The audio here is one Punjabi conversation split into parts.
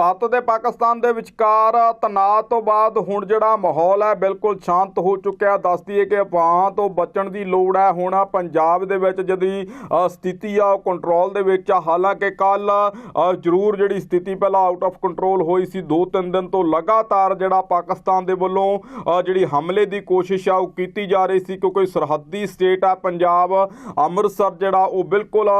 ਭਾਰਤ ਤੇ ਪਾਕਿਸਤਾਨ ਦੇ ਵਿਚਕਾਰ ਤਣਾਅ ਤੋਂ ਬਾਅਦ ਹੁਣ ਜਿਹੜਾ ਮਾਹੌਲ ਹੈ ਬਿਲਕੁਲ ਸ਼ਾਂਤ ਹੋ ਚੁੱਕਿਆ। ਦੱਸਦੀ ਹੈ ਕਿ ਅਫਵਾਹਾਂ ਤੋਂ ਬਚਣ ਦੀ ਲੋੜ ਹੈ। ਹੁਣ ਪੰਜਾਬ ਦੇ ਵਿੱਚ ਜਿਹੜੀ ਸਥਿਤੀ ਆ ਉਹ ਕੰਟਰੋਲ ਦੇ ਵਿੱਚ ਆ। ਹਾਲਾਂਕਿ ਕੱਲ ਜ਼ਰੂਰ ਜਿਹੜੀ ਸਥਿਤੀ ਪਹਿਲਾਂ ਆਊਟ ਆਫ ਕੰਟਰੋਲ ਹੋਈ ਸੀ। ਦੋ ਤਿੰਨ ਦਿਨ ਤੋਂ ਲਗਾਤਾਰ ਜਿਹੜਾ ਪਾਕਿਸਤਾਨ ਦੇ ਵੱਲੋਂ ਜਿਹੜੀ ਹਮਲੇ ਦੀ ਕੋਸ਼ਿਸ਼ ਆ ਉਹ ਕੀਤੀ ਜਾ ਰਹੀ ਸੀ ਕਿਉਂਕਿ ਸਰਹੱਦੀ ਸਟੇਟ ਆ ਪੰਜਾਬ, ਅੰਮ੍ਰਿਤਸਰ ਜਿਹੜਾ ਉਹ ਬਿਲਕੁਲ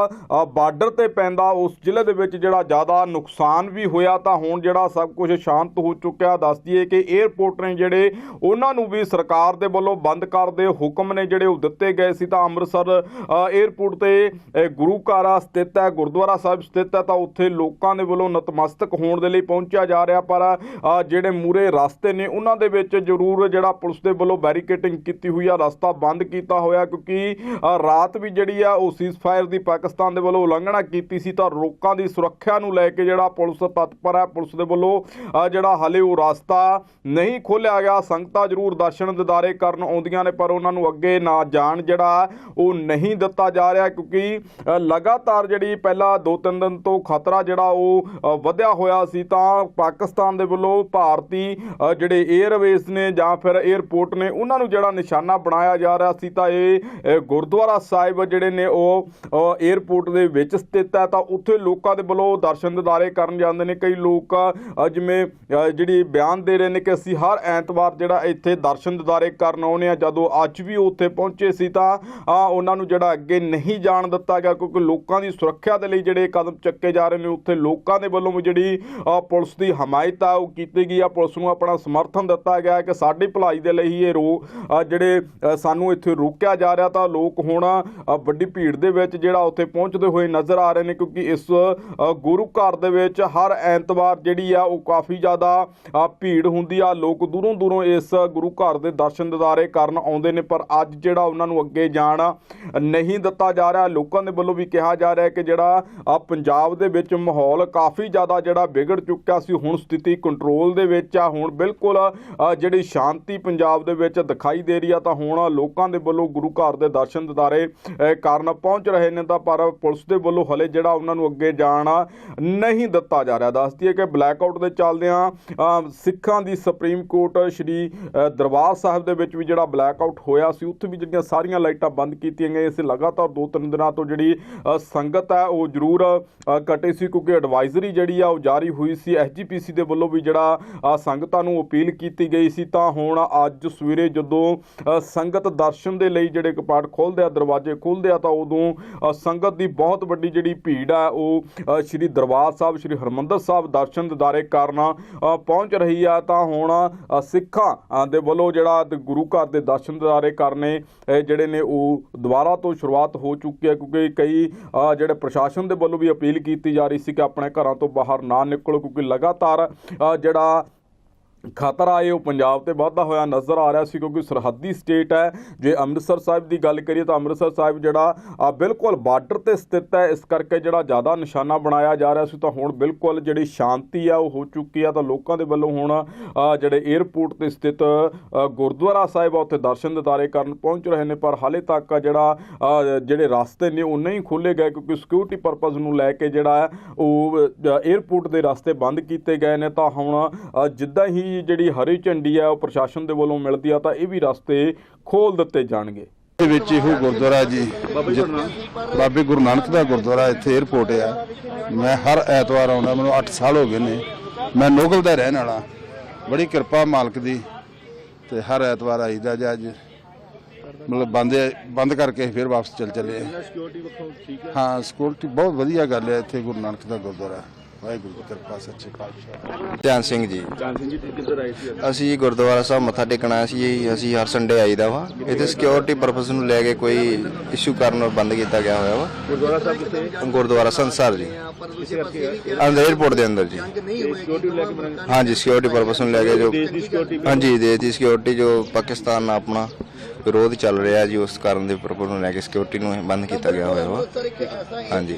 ਬਾਰਡਰ ਤੇ ਪੈਂਦਾ। ਉਸ ਜ਼ਿਲ੍ਹੇ ਦੇ ਵਿੱਚ ਜਿਹੜਾ ਜ਼ਿਆਦਾ ਨੁਕਸਾਨ ਵੀ ਹੋਇਆ ਤਾਂ ਹੁਣ ਜਿਹੜਾ ਸਭ ਕੁਝ ਸ਼ਾਂਤ ਹੋ ਚੁੱਕਿਆ ਦੱਸ ਦਈਏ ਕਿ 에ਅਰਪੋਰਟ ਨੇ ਜਿਹੜੇ ਉਹਨਾਂ ਨੂੰ ਵੀ ਸਰਕਾਰ ਦੇ ਵੱਲੋਂ ਬੰਦ ਕਰ ਦੇ ਹੁਕਮ ਨੇ ਜਿਹੜੇ ਉਹ ਦਿੱਤੇ ਗਏ ਸੀ ਤਾਂ ਅੰਮ੍ਰਿਤਸਰ ਅ, 에ਅਰਪੋਰਟ ਤੇ ਅ, ਗੁਰੂ ਘਰ ਸਥਿਤ ਹੈ ਗੁਰਦੁਆਰਾ ਸਾਹਿਬ ਸਥਿਤ ਹੈ ਤਾਂ ਉੱਥੇ ਲੋਕਾਂ ਦੇ ਵੱਲੋਂ ਨਤਮਸਤਕ ਹੋਣ ਦੇ ਲਈ ਪਹੁੰਚਿਆ ਜਾ ਰਿਹਾ ਪਰ ਜਿਹੜੇ ਮੂਰੇ ਰਸਤੇ ਨੇ ਉਹਨਾਂ ਦੇ ਵਿੱਚ ਜ਼ਰੂਰ ਜਿਹੜਾ ਪੁਲਿਸ ਦੇ ਵੱਲੋਂ ਬੈਰੀਕੇਟਿੰਗ ਕੀਤੀ ਹੋਈ ਆ ਰਸਤਾ ਬੰਦ ਕੀਤਾ ਹੋਇਆ ਕਿਉਂਕਿ ਰਾਤ ਵੀ ਜਿਹੜੀ ਆ ਉਹ ਸੀਜ਼ਫਾਇਰ ਦੀ ਪਾਕਿਸਤਾਨ ਦੇ ਵੱਲੋਂ ਉਲੰਘਣਾ ਕੀਤੀ ਸੀ ਤਾਂ ਲੋਕਾਂ ਦੀ ਸੁਰੱਖਿਆ ਨੂੰ ਲੈ ਕੇ ਜਿਹੜਾ ਪੁਲਿਸ ਤਤਪਰ ਹੈ ਪੁਲਿਸ ਦੇ ਵੱਲੋਂ। ਜਿਹੜਾ ਹਾਲੇ ਉਹ ਰਸਤਾ ਨਹੀਂ ਖੋਲਿਆ ਗਿਆ, ਸੰਗਤਾਂ ਜ਼ਰੂਰ ਦਰਸ਼ਨ ਦਿਦਾਰੇ ਕਰਨ ਆਉਂਦੀਆਂ ਨੇ, ਪਰ ਉਹਨਾਂ ਨੂੰ ਅੱਗੇ ਨਾ ਜਾਣ ਜਿਹੜਾ ਉਹ ਨਹੀਂ ਦਿੱਤਾ ਜਾ ਰਿਹਾ, ਕਿਉਂਕਿ ਲਗਾਤਾਰ ਜਿਹੜੀ ਪਹਿਲਾਂ ਦੋ ਤਿੰਨ ਦਿਨ ਤੋਂ ਖਤਰਾ ਜਿਹੜਾ ਉਹ ਵਧਿਆ ਹੋਇਆ ਸੀ, ਤਾਂ ਪਾਕਿਸਤਾਨ ਦੇ ਵੱਲੋਂ ਭਾਰਤੀ ਜਿਹੜੇ 에ਅਰਵੇਸ ਨੇ ਜਾਂ ਫਿਰ 에ਅਰਪੋਰਟ ਨੇ, ਉਹਨਾਂ ਨੂੰ ਜਿਹੜਾ ਨਿਸ਼ਾਨਾ ਬਣਾਇਆ ਜਾ ਰਿਹਾ ਸੀ, ਤਾਂ ਇਹ ਗੁਰਦੁਆਰਾ ਸਾਹਿਬ ਜਿਹੜੇ ਨੇ ਉਹ 에ਅਰਪੋਰਟ ਦੇ ਵਿੱਚ ਸਥਿਤ ਹੈ, ਤਾਂ ਉੱਥੇ ਲੋਕਾਂ ਦੇ ਵੱਲੋਂ ਦਰਸ਼ਨ ਦਿਦਾਰੇ ਕਰਨ ਜਾਂਦੇ ਨੇ, ਕਈ ਲੋਕ ਅ, ਜਿਵੇਂ ਜਿਹੜੀ ਬਿਆਨ ਦੇ ਰਹੇ ਨੇ ਕਿ ਅਸੀਂ ਹਰ ਐਤਵਾਰ ਜਿਹੜਾ ਇੱਥੇ ਦਰਸ਼ਨ ਦਿਦਾਰੇ ਕਰਨ ਆਉਂਦੇ ਆ ਜਦੋਂ ਅੱਜ ਵੀ ਉਹ ਉੱਥੇ ਪਹੁੰਚੇ ਸੀ ਤਾਂ ਉਹਨਾਂ ਨੂੰ ਜਿਹੜਾ ਅੱਗੇ ਨਹੀਂ ਜਾਣ ਦਿੱਤਾ ਗਿਆ ਕਿਉਂਕਿ ਲੋਕਾਂ ਦੀ ਸੁਰੱਖਿਆ ਦੇ ਲਈ ਜਿਹੜੇ ਕਦਮ ਚੱਕੇ ਜਾ ਰਹੇ ਨੇ ਉੱਥੇ ਲੋਕਾਂ ਦੇ ਵੱਲੋਂ ਵੀ ਜਿਹੜੀ ਪੁਲਿਸ ਦੀ ਹਮਾਇਤ ਆ ਉਹ ਕੀਤੀ ਗਈ ਆ। ਪੁਲਿਸ ਨੂੰ ਆਪਣਾ ਸਮਰਥਨ ਦਿੱਤਾ ਗਿਆ ਕਿ ਸਾਡੀ ਭਲਾਈ ਦੇ ਲਈ ਹੀ ਇਹ ਰੋ ਜਿਹੜੇ ਸਾਨੂੰ ਇੱਥੇ ਰੋਕਿਆ ਜਾ ਰਿਹਾ ਤਾਂ ਲੋਕ ਹੁਣ ਵੱਡੀ ਭੀੜ ਦੇ ਵਿੱਚ ਜਿਹੜਾ ਉੱਥੇ ਪਹੁੰਚਦੇ ਹੋਏ ਨਜ਼ਰ ਆ ਰਹੇ ਨੇ ਕਿਉਂਕਿ ਇਸ ਗੁਰੂ ਘਰ ਦੇ ਵਿੱਚ ਹਰ ਐਂਤ ਐਤਵਾਰ ਜਿਹੜੀ ਆ, ਉਹ ਕਾਫੀ ਜ਼ਿਆਦਾ ਭੀੜ ਹੁੰਦੀ ਆ। ਲੋਕ ਦੂਰੋਂ ਦੂਰੋਂ ਇਸ ਗੁਰੂ ਘਰ ਦੇ ਦਰਸ਼ਨ ਦਿਦਾਰੇ ਕਰਨ ਆਉਂਦੇ ਨੇ, ਪਰ ਅੱਜ ਜਿਹੜਾ ਉਹਨਾਂ ਨੂੰ ਅੱਗੇ ਜਾਣ ਨਹੀਂ ਦਿੱਤਾ ਜਾ ਰਿਹਾ। ਲੋਕਾਂ ਦੇ ਵੱਲੋਂ ਵੀ ਕਿਹਾ ਜਾ ਰਿਹਾ ਕਿ ਜਿਹੜਾ ਪੰਜਾਬ ਦੇ ਵਿੱਚ ਮਾਹੌਲ ਕਾਫੀ ਜ਼ਿਆਦਾ ਜਿਹੜਾ ਵਿਗੜ ਚੁੱਕਿਆ ਸੀ। ਹੁਣ ਸਥਿਤੀ ਕੰਟਰੋਲ ਦੇ ਵਿੱਚ ਆ। ਹੁਣ ਬਿਲਕੁਲ ਜਿਹੜੀ ਸ਼ਾਂਤੀ ਪੰਜਾਬ ਦੇ ਵਿੱਚ ਦਿਖਾਈ ਦੇ ਰਹੀ ਆ, ਤਾਂ ਹੁਣ ਲੋਕਾਂ ਦੇ ਵੱਲੋਂ ਗੁਰੂ ਘਰ ਦੇ ਦਰਸ਼ਨ ਦਿਦਾਰੇ ਕਰਨ ਪਹੁੰਚ ਰਹੇ ਨੇ, ਤਾਂ ਪਰ ਪੁਲਿਸ ਦੇ ਵੱਲੋਂ ਹਲੇ ਜਿਹੜਾ ਉਹਨਾਂ ਨੂੰ ਅੱਗੇ ਜਾਣ ਨਹੀਂ ਦਿੱਤਾ ਜਾ ਰਿਹਾ। ਦੱਸ ਦੱਸਦੀ ਹੈ ਕਿ ਬਲੈਕਆਊਟ ਦੇ ਚੱਲਦਿਆਂ ਸਿੱਖਾਂ ਦੀ ਸੁਪਰੀਮ ਕੋਰਟ ਸ਼੍ਰੀ ਦਰਬਾਰ ਸਾਹਿਬ ਦੇ ਵਿੱਚ ਵੀ ਜਿਹੜਾ ਬਲੈਕ ਆਊਟ ਹੋਇਆ ਸੀ, ਉੱਥੇ ਵੀ ਜਿਹੜੀਆਂ ਸਾਰੀਆਂ ਲਾਈਟਾਂ ਬੰਦ ਕੀਤੀਆਂ ਗਈਆਂ ਸੀ ਲਗਾਤਾਰ ਦੋ ਤਿੰਨ ਦਿਨਾਂ ਤੋਂ ਜਿਹੜੀ ਸੰਗਤ ਹੈ, ਉਹ ਜ਼ਰੂਰ ਕਟੇ ਸੀ ਕਿਉਂਕਿ ਐਡਵਾਈਜ਼ਰੀ ਜਿਹੜੀ ਆ, ਉਹ ਜਾਰੀ ਹੋਈ ਸੀ। ਐਸਜੀਪੀਸੀ ਦੇ ਵੱਲੋਂ ਵੀ ਜਿਹੜਾ ਸੰਗਤਾਂ ਨੂੰ ਅਪੀਲ ਕੀਤੀ ਗਈ ਸੀ। ਤਾਂ ਹੁਣ ਅੱਜ ਸਵੇਰੇ ਜਦੋਂ ਸੰਗਤ ਦਰਸ਼ਨ ਦੇ ਲਈ ਜਿਹੜੇ ਕਪਾਟ ਖੋਲ੍ਹਦੇ ਆ, ਦਰਵਾਜ਼ੇ ਖੋਲ੍ਹਦੇ ਆ, ਤਾਂ ਉਦੋਂ ਸੰਗਤ ਦੀ ਬਹੁਤ ਵੱਡੀ ਜਿਹੜੀ ਭੀੜ ਆ ਉਹ ਸ਼੍ਰੀ ਦਰਬਾਰ ਸਾਹਿਬ, ਸ਼੍ਰੀ ਹਰਮੰਦਰ ਸਾਹਿਬ ਦਰਸ਼ਨ ਦਿਦਾਰੇ ਕਰਨ ਪਹੁੰਚ ਰਹੀ ਆ ਤਾਂ ਹੁਣ ਸਿੱਖਾਂ ਦੇ ਵੱਲੋਂ ਜਿਹੜਾ ਗੁਰੂ ਘਰ ਦੇ ਦਰਸ਼ਨ ਦਿਦਾਰੇ ਕਰਨੇ ਜਿਹੜੇ ਨੇ ਉਹ ਦੁਬਾਰਾ ਤੋਂ ਸ਼ੁਰੂਆਤ ਹੋ ਚੁੱਕੀ ਹੈ ਕਿਉਂਕਿ ਕਈ ਜਿਹੜੇ ਪ੍ਰਸ਼ਾਸਨ ਦੇ ਵੱਲੋਂ ਵੀ ਅਪੀਲ ਕੀਤੀ ਜਾ ਰਹੀ ਸੀ ਕਿ ਆਪਣੇ ਘਰਾਂ ਤੋਂ ਬਾਹਰ ਨਾ ਨਿਕਲੋ ਕਿਉਂਕਿ ਲਗਾਤਾਰ ਜਿਹੜਾ ਖਤਰਾ ਹੈ, ਉਹ ਪੰਜਾਬ ਤੇ ਵੱਧਦਾ ਹੋਇਆ ਨਜ਼ਰ ਆ ਰਿਹਾ ਸੀ ਕਿਉਂਕਿ ਸਰਹੱਦੀ ਸਟੇਟ ਹੈ। ਜੇ ਅੰਮ੍ਰਿਤਸਰ ਸਾਹਿਬ ਦੀ ਗੱਲ ਕਰੀਏ ਤਾਂ ਅੰਮ੍ਰਿਤਸਰ ਸਾਹਿਬ ਜਿਹੜਾ ਬਿਲਕੁਲ ਬਾਰਡਰ ਤੇ ਸਥਿਤ ਹੈ। ਇਸ ਕਰਕੇ ਜਿਹੜਾ ਜ਼ਿਆਦਾ ਨਿਸ਼ਾਨਾ ਬਣਾਇਆ ਜਾ ਰਿਹਾ ਸੀ ਤਾਂ ਹੁਣ ਬਿਲਕੁਲ ਜਿਹੜੀ ਸ਼ਾਂਤੀ ਆ, ਉਹ ਹੋ ਚੁੱਕੀ ਆ। ਤਾਂ ਲੋਕਾਂ ਦੇ ਵੱਲੋਂ ਹੁਣ ਜਿਹੜੇ 에ਅਰਪੋਰਟ ਤੇ ਸਥਿਤ ਗੁਰਦੁਆਰਾ ਸਾਹਿਬ ਆ, ਉੱਥੇ ਦਰਸ਼ਨ ਦਿਦਾਰੇ ਕਰਨ ਪਹੁੰਚ ਰਹੇ ਨੇ। ਪਰ ਹਾਲੇ ਤੱਕ ਜਿਹੜਾ ਜਿਹੜੇ ਰਸਤੇ ਨੇ, ਉਹ ਨਹੀਂ ਖੋਲੇ ਗਏ ਕਿਉਂਕਿ ਸਿਕਿਉਰਿਟੀ ਪਰਪਸ ਨੂੰ ਲੈ ਕੇ ਜਿਹੜਾ, ਉਹ 에ਅਰਪੋਰਟ ਦੇ ਰਸਤੇ ਬੰਦ ਕੀਤੇ ਗਏ ਨੇ। ਤਾਂ ਹੁਣ ਜਿੱਦਾਂ ਹੀ ਜਿਹੜੀ ਹਰੀ ਝੰਡੀ ਹੈ ਉਹ ਪ੍ਰਸ਼ਾਸਨ ਦੇ ਵੱਲੋਂ ਮਿਲਦੀ ਆ ਤਾਂ ਇਹ ਵੀ ਰਸਤੇ ਖੋਲ ਦਿੱਤੇ ਜਾਣਗੇ। ਦੇ ਵਿੱਚ ਇਹੋ ਗੁਰਦੁਆਰਾ ਜੀ ਜ- ਬਾਬੇ ਗੁਰੂ ਨਾਨਕ ਦਾ ਗੁਰਦੁਆਰਾ ਇੱਥੇ 에ਅਰਪੋਰਟ ਆ। ਮੈਂ ਹਰ ਐਤਵਾਰ ਆਉਂਦਾ ਮੈਨੂੰ 8 ਸਾਲ ਹੋ ਗਏ ਨੇ। ਮੈਂ ਨੋਗਲ ਦਾ ਰਹਿਣ ਵਾਲਾ। ਬੜੀ ਕਿਰਪਾ ਮਾਲਕ ਦੀ ਤੇ ਹਰ ਐਤਵਾਰ ਆਈਦਾ ਜੀ ਅੱਜ। ਮਤਲਬ ਬੰਦ ਬੰਦ ਕਰਕੇ ਫਿਰ ਵਾਪਸ ਚੱਲ ਚੱਲੇ ਹਾਂ। ਸਿਕਿਉਰਿਟੀ ਬਹੁਤ ਵਧੀਆ ਗੱਲ ਹੈ ਇੱਥੇ ਗੁਰੂ ਨਾਨਕ ਦਾ ਗੁਰਦੁਆਰਾ। ਵਾਹਿਗੁਰੂ ਦੀ ਕਿਰਪਾ ਸੱਚੇ ਪਾਤਸ਼ਾਹ। ਧਿਆਨ ਸਿੰਘ ਜੀ। ਅਸੀਂ ਜੀ ਗੁਰਦੁਆਰਾ ਸਾਹਿਬ ਮੱਥਾ ਟੇਕਣ ਆਏ ਸੀ ਜੀ ਅਸੀਂ ਹਰ ਸੰਡੇ ਆਈਦਾ ਵਾ। ਇੱਥੇ ਸਿਕਿਉਰਿਟੀ ਪਰਪਸ ਨੂੰ ਲੈ ਕੇ ਕੋਈ ਇਸ਼ੂ ਕਾਰਨ ਬੰਦ ਕੀਤਾ ਗਿਆ ਹੋਇਆ ਵਾ। ਗੁਰਦੁਆਰਾ ਸਾਹਿਬ ਕਿੱਥੇ? ਗੁਰਦੁਆਰਾ ਸੰਸਾਰ ਜੀ? ਅੰਦਰ 에ਅਰਪੋਰਟ ਦੇ ਅੰਦਰ ਜੀ। ਹਾਂਜੀ ਸਿਕਿਉਰਿਟੀ ਪਰਪਸ ਨੂੰ ਲੈ ਕੇ ਜੋ ਹਾਂਜੀ ਦੇਸ਼ ਦੀ ਸਿਕਿਉਰਿਟੀ ਜੋ ਪਾਕਿਸਤਾਨ ਨਾਲ ਆਪਣਾ ਵਿਰੋਧ ਚੱਲ ਰਿਹਾ ਜੀ ਉਸ ਕਾਰਨ ਦੇ ਪਰਪਸ ਨੂੰ ਲੈ ਕੇ ਸਿਕਿਉਰਿਟੀ ਨੂੰ ਬੰਦ ਕੀਤਾ ਗਿਆ ਹੋਇਆ ਵਾ। ਹਾਂਜੀ।